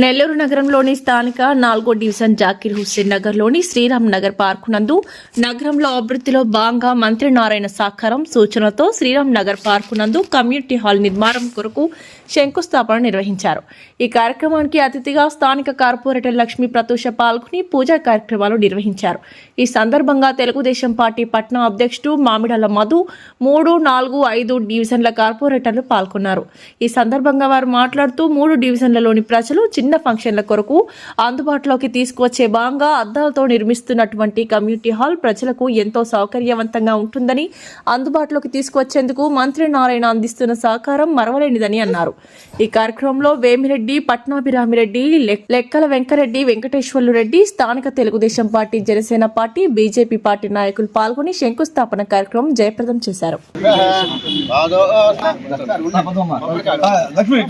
నెల్లూరు నగరంలోని స్థానిక నాలుగో డివిజన్ జాకిర్ హుస్సేన్ నగర్లోని శ్రీరామ్ నగర్ పార్కు నందు నగరంలో అభివృద్ధిలో భాగంగా మంత్రి నారాయణ సాకారం సూచనతో శ్రీరామ్ నగర్ పార్కు నందు కమ్యూనిటీ హాల్ నిర్మాణం కొరకు శంకుస్థాపన నిర్వహించారు. ఈ కార్యక్రమానికి అతిథిగా స్థానిక కార్పొరేటర్ లక్ష్మీ ప్రతూష పాల్గొని పూజా కార్యక్రమాలు నిర్వహించారు. ఈ సందర్భంగా తెలుగుదేశం పార్టీ పట్నం అధ్యక్షుడు మామిడాల మధు మూడు నాలుగు ఐదు డివిజన్ల కార్పొరేటర్లు పాల్గొన్నారు. ఈ సందర్భంగా వారు మాట్లాడుతూ మూడు డివిజన్లలోని ప్రజలు చిన్న ఫంక్షన్ల కొరకు అందుబాటులోకి తీసుకువచ్చే భాగంగా అద్దాలతో నిర్మిస్తున్నటువంటి కమ్యూనిటీ హాల్ ప్రజలకు ఎంతో సౌకర్యవంతంగా ఉంటుందని అందుబాటులోకి తీసుకువచ్చేందుకు మంత్రి నారాయణ అందిస్తున్న సహకారం మరవలేనిదని అన్నారు. ఈ కార్యక్రమంలో వేమిరెడ్డి పట్నాభిరామిరెడ్డి లెక్కల వెంకరెడ్డి వెంకటేశ్వర్లు రెడ్డి స్థానిక Telugu Desam party Janasena party BJP party నాయకులు పాల్గొని శంకుస్థాపన కార్యక్రమం జయప్రదం చేశారు. లక్ష్మి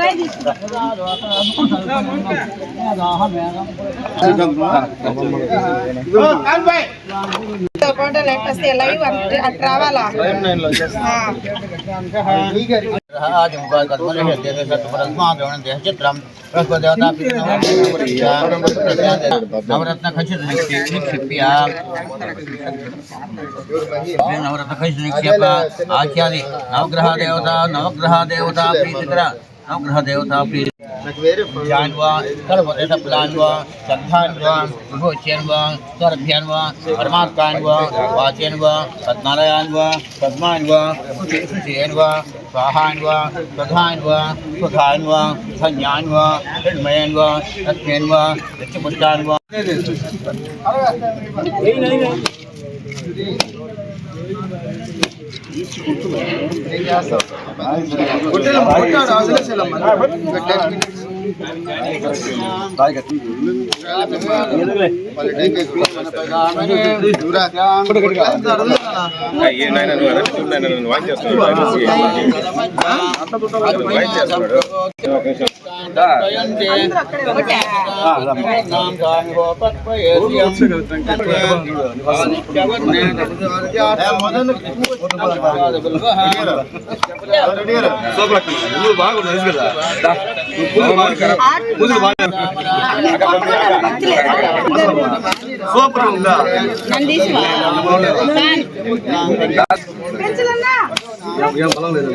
రండి లేకపోతే లైవ్ आज मोबाइल का मन है देखे सर परमात्मा गण देह चित्रम रस देवता नवरत्न खचित निक्षिप क्षिप्या नवरत्न खचित निक्षेप आख्यादि नवग्रह देवता नवग्रह देवता प्रीतिकर नवग्रह देवता प्रीति నాకు వేరే యాన్వా కరబొరేట ప్లాన్వా సంధాన్వా భోచేన్వా తరభ్యాన్వా పరమాత్మాన్వా వాచేన్వా పద్మాలయాన్వా పద్మాన్వా సుచేన్వా స్వాహాన్వా స్వధాన్వా స్వధాన్వా ధన్యాన్వా హృన్మయన్వా లక్ష్మేన్వా లక్ష్మపుష్టాన్వా వాయిస్ చేస్తున్నాడు. చేస్తున్నాడు నువ్వు బాగున్నావు కదా సూపర్ ఉందా ఏం బలం లేదు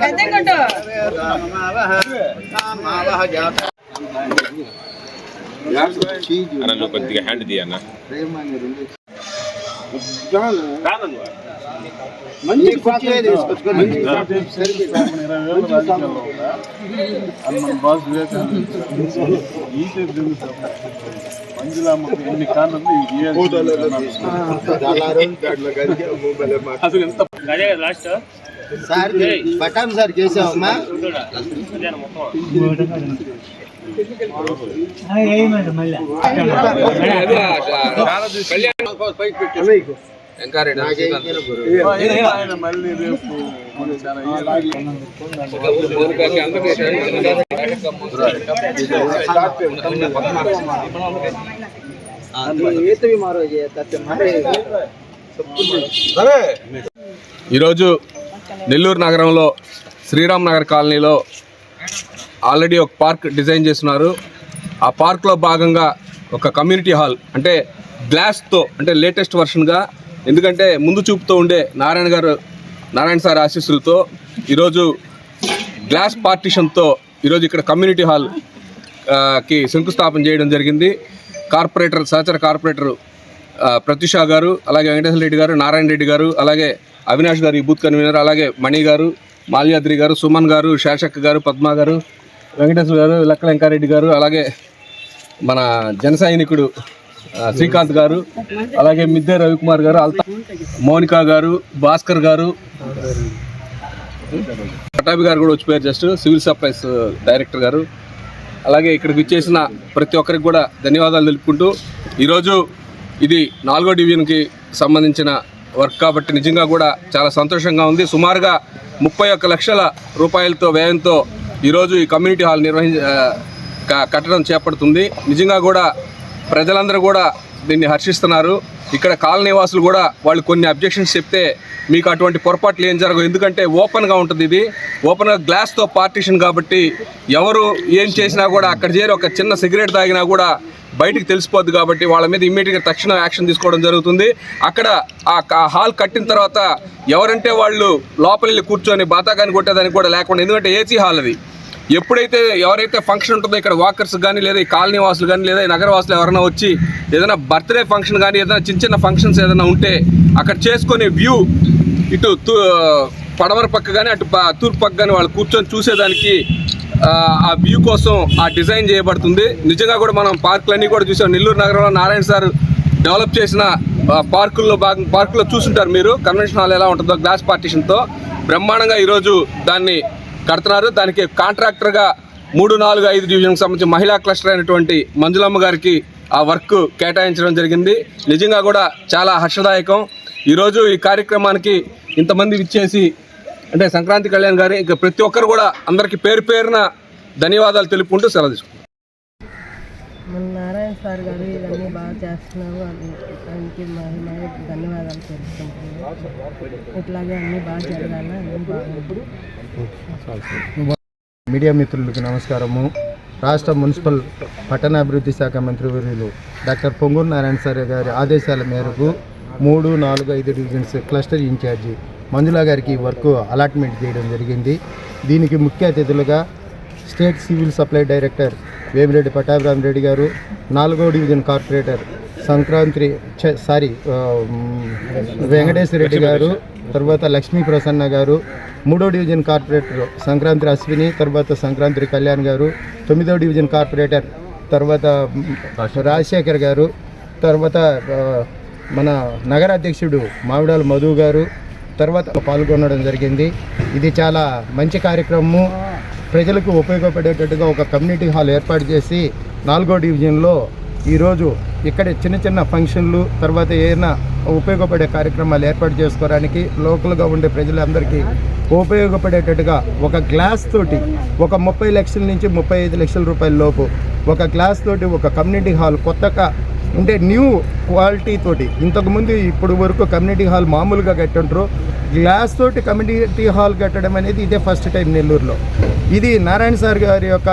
పెద్దగొట్టు అన్న నువ్వు కొద్దిగా హ్యాండ్ తీయన్న బాస్ వివేకానంద. ఈ మంజులమ్మకు ఎన్ని కారణాలు అసలు ఎంత సార్ పట్టాం సార్ చేసావమ్మా? మళ్ళీ. ఈరోజు నెల్లూరు నగరంలో శ్రీరామ్ నగర్ కాలనీలో ఆల్రెడీ ఒక పార్క్ డిజైన్ చేస్తున్నారు. ఆ పార్క్లో భాగంగా ఒక కమ్యూనిటీ హాల్ అంటే గ్లాస్తో అంటే లేటెస్ట్ వర్షన్గా ఎందుకంటే ముందు చూపుతో ఉండే నారాయణ గారు నారాయణ సార్ ఆశీస్సులతో ఈరోజు గ్లాస్ పార్టిషన్తో ఈరోజు ఇక్కడ కమ్యూనిటీ హాల్కి శంకుస్థాపన చేయడం జరిగింది. కార్పొరేటర్ సహచర కార్పొరేటర్ ఆ, ప్రత్యుష గారు అలాగే వెంకటేశ్వర రెడ్డి గారు నారాయణ రెడ్డి గారు అలాగే అవినాష్ గారు ఈ బూత్ కన్వీనర్ అలాగే మణి గారు మాల్యాద్రి గారు సుమన్ గారు శాషక్ గారు పద్మ గారు వెంకటేశ్వర గారు లక్క వెంకారెడ్డి గారు అలాగే మన జన సైనికుడు శ్రీకాంత్ గారు అలాగే మిద్దె రవికుమార్ గారు అల్తా మౌనిక గారు భాస్కర్ గారు పటాబి గారు కూడా వచ్చిపోయారు జస్ట్ సివిల్ సప్లైస్ డైరెక్టర్ గారు. అలాగే ఇక్కడికి ఇచ్చేసిన ప్రతి ఒక్కరికి కూడా ధన్యవాదాలు తెలుపుకుంటూ ఈరోజు ఇది నాలుగో డివిజన్కి సంబంధించిన వర్క్ కాబట్టి నిజంగా కూడా చాలా సంతోషంగా ఉంది. సుమారుగా ముప్పై ఒక్క లక్షల రూపాయలతో వ్యయంతో ఈరోజు ఈ కమ్యూనిటీ హాల్ నిర్వహించ కట్టడం చేపడుతుంది. నిజంగా కూడా ప్రజలందరూ కూడా దీన్ని హర్షిస్తున్నారు. ఇక్కడ కాలనీవాసులు కూడా వాళ్ళు కొన్ని అబ్జెక్షన్స్ చెప్తే మీకు అటువంటి పొరపాట్లు ఏం జరగవు. ఎందుకంటే ఓపెన్గా ఉంటుంది ఇది. ఓపెన్గా గ్లాస్తో పార్టీషన్ కాబట్టి ఎవరు ఏం చేసినా కూడా అక్కడ చేరి ఒక చిన్న సిగరెట్ తాగినా కూడా బయటికి తెలిసిపోద్ది కాబట్టి వాళ్ళ మీద ఇమ్మీడియట్గా తక్షణ యాక్షన్ తీసుకోవడం జరుగుతుంది. అక్కడ ఆ హాల్ కట్టిన తర్వాత ఎవరంటే వాళ్ళు లోపల వెళ్ళి కూర్చొని బాతాకాన్ని కొట్టేదానికి కూడా లేకుండా ఎందుకంటే ఏసీ హాల్ అది. ఎప్పుడైతే ఎవరైతే ఫంక్షన్ ఉంటుందో ఇక్కడ వాకర్స్ కానీ లేదా ఈ కాలనీ వాసులు కానీ లేదా ఈ నగరవాసులు ఎవరైనా వచ్చి ఏదైనా బర్త్డే ఫంక్షన్ కానీ ఏదైనా చిన్న చిన్న ఫంక్షన్స్ ఏదైనా ఉంటే అక్కడ చేసుకునే వ్యూ ఇటు తూ పడమర పక్క కానీ అటు తూర్పు పక్క కానీ వాళ్ళు కూర్చొని చూసేదానికి ఆ, వ్యూ కోసం ఆ డిజైన్ చేయబడుతుంది. నిజంగా కూడా మనం పార్కులన్నీ కూడా చూసాం. నెల్లూరు నగరంలో నారాయణ సార్ డెవలప్ చేసిన పార్కుల్లో భాగం పార్కులో చూసుంటారు మీరు. కన్వెన్షన్ హాల్ ఎలా ఉంటుందో గ్లాస్ పార్టీషన్తో బ్రహ్మాండంగా ఈరోజు దాన్ని కడుతున్నారు. దానికి కాంట్రాక్టర్గా మూడు నాలుగు ఐదు డివిజన్కి సంబంధించి మహిళా క్లస్టర్ అయినటువంటి మంజులమ్మ గారికి ఆ వర్క్ కేటాయించడం జరిగింది. నిజంగా కూడా చాలా హర్షదాయకం. ఈరోజు ఈ కార్యక్రమానికి ఇంతమంది ఇచ్చేసి అంటే సంక్రాంతి కళ్యాణ్ గారి ఇంకా ప్రతి ఒక్కరు కూడా అందరికీ పేరు పేరున ధన్యవాదాలు తెలుపుకుంటూ సెలవు సార్ గారు ఇవన్నీ బాగా చేస్తున్నారు. అది దానికి మహిమ ధన్యవాదాలు తెలుసుకుంటున్నాను ఇట్లాగే అన్నీ బాగా జరగాలి అన్నీ బాగుంది మీడియా మిత్రులకు నమస్కారము. రాష్ట్ర మున్సిపల్ పట్టణాభివృద్ధి శాఖ మంత్రి వర్యులు డాక్టర్ పొంగూరు నారాయణ సార్ గారి ఆదేశాల మేరకు మూడు నాలుగు ఐదు డివిజన్స్ క్లస్టర్ ఇన్ఛార్జి మంజులా గారికి ఈ వర్క్ అలాట్మెంట్ చేయడం జరిగింది. దీనికి ముఖ్య అతిథులుగా state civil supply director Vemireddy Pattabhiramareddy గారు నాలుగో division corporator Sankranti sorry Venkateswara Reddy గారు తర్వాత లక్ష్మీ ప్రసన్న గారు మూడో డివిజన్ కార్పొరేటర్ సంక్రాంతి అశ్విని తర్వాత సంక్రాంతి కళ్యాణ్ గారు తొమ్మిదో డివిజన్ కార్పొరేటర్ తర్వాత రాజశేఖర్ గారు తర్వాత మన నగర అధ్యక్షుడు మామిడాల మధు గారు తర్వాత పాల్గొనడం జరిగింది. ఇది చాలా మంచి కార్యక్రమము. ప్రజలకు ఉపయోగపడేటట్టుగా ఒక కమ్యూనిటీ హాల్ ఏర్పాటు చేసి నాలుగో డివిజన్లో ఈరోజు ఇక్కడ చిన్న చిన్న ఫంక్షన్లు తర్వాత ఏదైనా ఉపయోగపడే కార్యక్రమాలు ఏర్పాటు చేసుకోవడానికి లోకల్గా ఉండే ప్రజలందరికీ ఉపయోగపడేటట్టుగా ఒక గ్లాస్ తోటి ఒక ముప్పై లక్షల నుంచి ముప్పై ఐదు లక్షల రూపాయల లోపు ఒక గ్లాస్ తోటి ఒక కమ్యూనిటీ హాల్ కొత్తగా అంటే న్యూ క్వాలిటీ తోటి. ఇంతకుముందు ఇప్పుడు వరకు కమ్యూనిటీ హాల్ మామూలుగా కట్టుంటారు గ్లాస్ తోటి కమ్యూనిటీ హాల్ కట్టడం అనేది ఇదే ఫస్ట్ టైం నెల్లూరులో. ఇది నారాయణ సార్ గారి యొక్క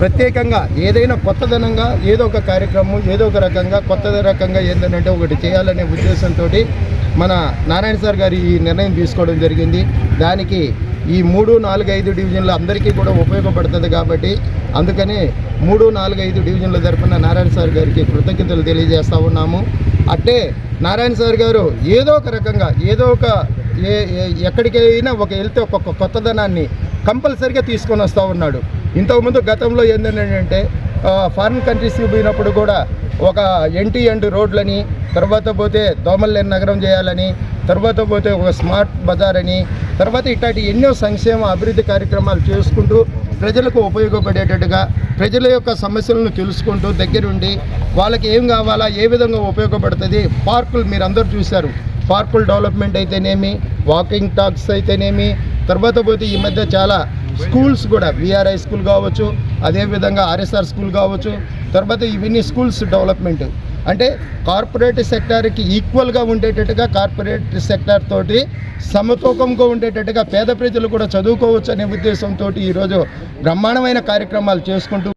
ప్రత్యేకంగా ఏదైనా కొత్తదనంగా ఏదో ఒక కార్యక్రమం ఏదో ఒక రకంగా కొత్త రకంగా ఏంటంటే ఒకటి చేయాలనే ఉద్దేశంతో మన నారాయణ సార్ గారు ఈ నిర్ణయం తీసుకోవడం జరిగింది. దానికి ఈ మూడు నాలుగు ఐదు డివిజన్లు అందరికీ కూడా ఉపయోగపడుతుంది కాబట్టి అందుకని మూడు నాలుగు ఐదు డివిజన్ల తరఫున నారాయణ సార్ గారికి కృతజ్ఞతలు తెలియజేస్తూ ఉన్నాము. అట్టే నారాయణ సార్ గారు ఏదో ఒక రకంగా ఏదో ఒక ఏ ఎక్కడికైనా ఒక వెళ్తే ఒక్కొక్క కొత్తదనాన్ని కంపల్సరిగా తీసుకొని వస్తూ ఉన్నాడు. ఇంతకుముందు గతంలో ఏంటంటే ఫారిన్ కంట్రీస్కి పోయినప్పుడు కూడా ఒక ఎన్టీ అండ్ రోడ్లని తర్వాత పోతే దోమల్లేని నగరం చేయాలని తర్వాత పోతే ఒక స్మార్ట్ బజార్ అని తర్వాత ఇట్లాంటి ఎన్నో సంక్షేమ అభివృద్ధి కార్యక్రమాలు చేసుకుంటూ ప్రజలకు ఉపయోగపడేటట్టుగా ప్రజల యొక్క సమస్యలను తెలుసుకుంటూ దగ్గరుండి వాళ్ళకి ఏం కావాలా ఏ విధంగా ఉపయోగపడుతుంది పార్కులు మీరు అందరూ చూశారు. పార్కుల డెవలప్మెంట్ అయితేనేమి వాకింగ్ టాక్స్ అయితేనేమి తర్వాత పోతే ఈ మధ్య చాలా స్కూల్స్ కూడా విఆర్ఐ స్కూల్ కావచ్చు అదేవిధంగా ఆర్ఎస్ఆర్ స్కూల్ కావచ్చు తర్వాత ఇవన్నీ స్కూల్స్ డెవలప్మెంట్. అంటే కార్పొరేట్ సెక్టార్కి ఈక్వల్గా ఉండేటట్టుగా కార్పొరేట్ సెక్టార్ తోటి సమతూకంగా ఉండేటట్టుగా పేద ప్రజలు కూడా చదువుకోవచ్చు అనే ఉద్దేశంతో ఈరోజు బ్రహ్మాండమైన కార్యక్రమాలు చేసుకుంటూ